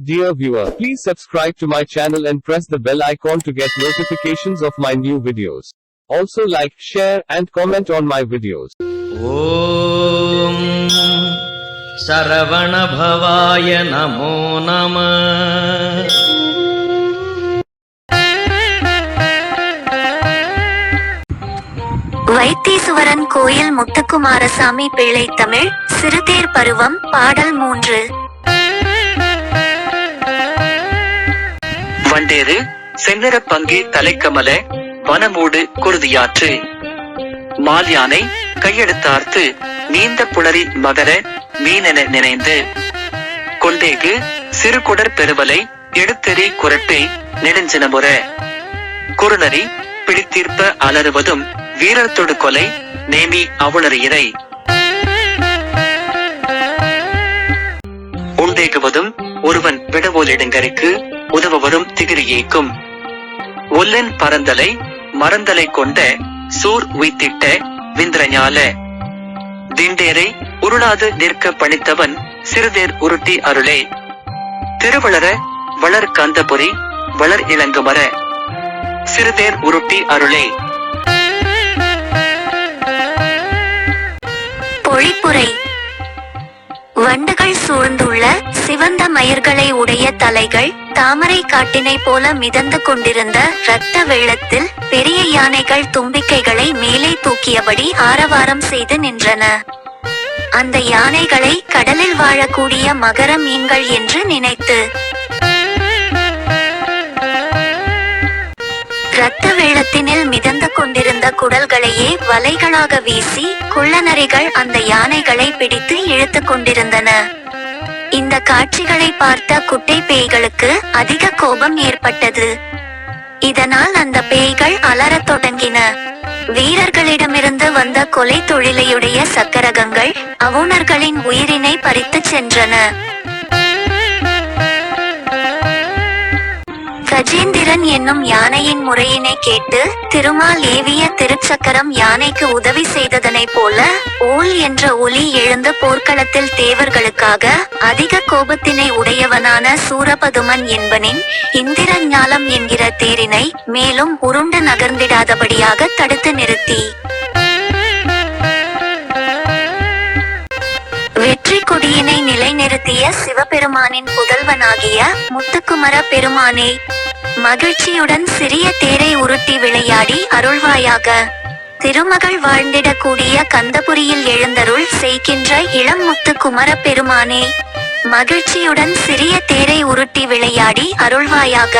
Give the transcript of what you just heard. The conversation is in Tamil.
Dear viewer, please subscribe to my channel and press the bell icon to get notifications of my new videos. Also like, share and comment on my videos. ஓம் சரவணபவாய நமோ நம வைத்தீசுவரன் கோயில் முத்துக்குமாரசாமி பிள்ளை தமிழ் சிறுதேர் பருவம் பாடல் மூன்று வண்டேறு செந்நிறப் பங்கி தலைக்கமல வனமூடு குருதியாற்று. மால்யானை கையெடுத்தார்த்து நீந்த புணரி மகர மீனென நினைந்து. கொண்டேகு சிறுகுடர் பெருவலை எடுத்தெறி குரட்டை நெடுஞ்சின முற. குறுநரி பிடித்தீர்ப்ப அலறுவதும் வீரர் தொடுகொலை நேமி அவுணரியரை உண்டேகுவதும் ஒருவன் விடவோலிடுங்கரைக்கு உதவவரும் திகிரியேக்கும் ஒல்லன் பரந்தலை மறந்தலை கொண்ட சூர் உய்திட்ட விந்திரஞால. திண்டேரை உருளாது நிற்க பணித்தவன் சிறுதேர் உருட்டி அருளே. திருவளர வளர் கந்தபுரி வளர் இளங்குமர சிறுதேர் உருட்டி அருளே. பொழிப்புரை. வண்டுகள் சூழ்ந்துள்ள சிவந்த மயிர்களை உடைய தலைகள் தாமரை காட்டினை போல மிதந்து கொண்டிருந்த இரத்த வெள்ளத்தில் பெரிய யானைகள் தும்பிக்கைகளை மேலே தூக்கியபடி ஆரவாரம் செய்து நின்றன. அந்த யானைகளை கடலில் வாழக்கூடிய மகர மீன்கள் என்று நினைத்து. இரத்த வெள்ளத்தினில் மிதந்து கொண்டிருந்த குடல்களையே வலைகளாக வீசி குள்ளநரிகள் அந்த யானைகளை பிடித்து இழுத்து கொண்டிருந்தன. இந்த காட்சிகளை பார்த்த குட்டை பேய்களுக்கு அதிக கோபம் ஏற்பட்டது. இதனால் அந்த பேய்கள் அலறத் தொடங்கின. வீரர்களிடமிருந்து வந்த கொலை தொழிலையுடைய சக்கரகங்கள் அவுணர்களின் உயிரினை பறித்துச் சென்றன. கஜேந்திரன் என்னும் யானையின் முறையினை கேட்டு திருமால் ஏவிய திருச்சக்கரம் யானைக்கு உதவி செய்ததனைப் போல ஓல் என்ற ஒலி எழுந்து போர்க்களத்தில் தேவர்களுக்காக அதிக கோபத்தினை உடையவனான சூரபதுமன் என்பனின் இந்திர ஞாலம் என்கிற தேரினை மேலும் உருண்டு நகர்ந்திடாதபடியாக தடுத்து நிறுத்தி. வெற்றி கொடியினை நிலைநிறுத்திய சிவபெருமானின் புதல்வனாகிய முத்துக்குமர பெருமானே மகிழ்ச்சியுடன் சிறிய தேரை உருட்டி விளையாடி அருள்வாயாக. திருமகள் வாழ்ந்திடக்கூடிய கந்தபுரியில் எழுந்தருள் செய்கின்ற இளம் முத்துக்குமர பெருமானே மகிழ்ச்சியுடன் சிறிய தேரை உருட்டி விளையாடி அருள்வாயாக.